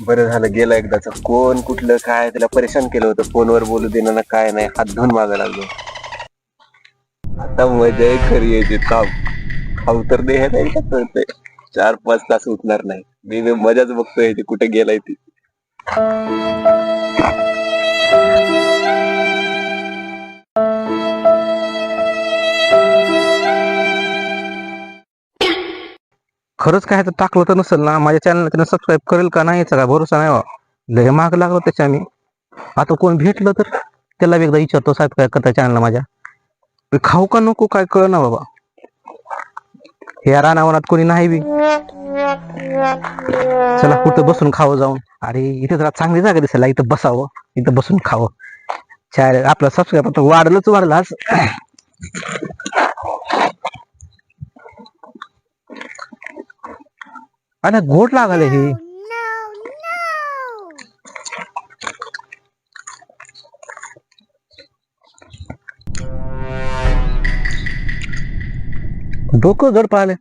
बरं झालं गेला एकदाच कोण कुठलं काय त्याला परेशान केलं होतं. फोनवर बोलू देणं काय नाही हात धुवून मागा लागलो. आता मजा आहे खरी यायची काम खाऊ तर दे हे नाही का चार पाच तास उठणार नाही. मी मी मजाच बघतोय ते कुठे गेलाय ती. खरंच काय तर टाकलं तर नसेल ना? माझ्या चॅनलला त्यांना सबस्क्राईब करेल का नाही याचा काय भरोसा नाही लय माग लागलो त्याच्या मी. आता कोण भेटलं तर त्याला एकदा विचारतो साहेब काय करता चॅनलला माझ्या? खाऊ का नको काय कळ ना बाबा. या रानावनात कोणी नाही बी. चला कुठं बसून खावं जाऊन. अरे इथे जरा चांगली जागा दिसायला इथं बसावं. इथं बसून खावं. चार आपलं सबस्क्राईब आता वाढलंच वाढलं आज. अरे गोड लागले हे. डोकं जड पाहिले.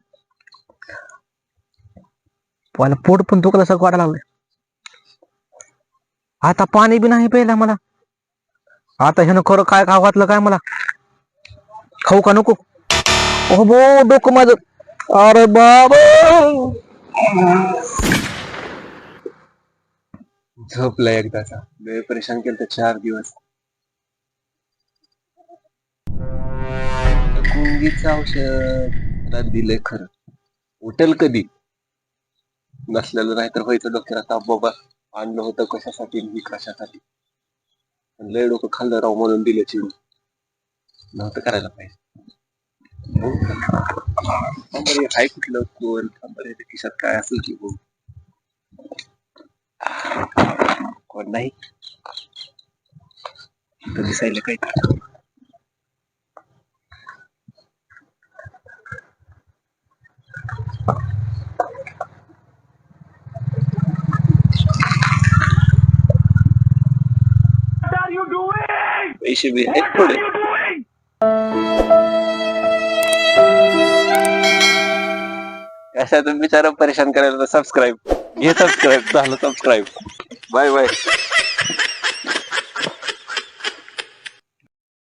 पहिला पोट पण दुखलं सगळं वाटायला लागलं. आता पाणी बी नाही प्यायला मला. आता ह्यानं खरं काय खाऊ घातलं काय मला? खाऊ का नको? ओ बो डोकं माझं. अरे बाबा! झोपला एकदाचा वेळ परेशान केलं तर चार दिवस. गुंगीचं औषध दिलंय खरं. उठल कधी? नसलेलं नाही तर व्हायचं डॉक्टर आता बाबा. आणलं होतं कशासाठी मी कशासाठी? लय डोकं खाल्लं राव म्हणून दिले चिडून. नव्हतं करायला पाहिजे. बघू. हाय कुठलं कोण? थांबर खिशात काय असेल की बघू. कोण नाही इथं दिसायला काही पैसे बी आहेत थोडे कशातून बिचारा परेशान करायला सबस्क्राईब घे सबस्क्राईब झालं सबस्क्राईब बाय बाय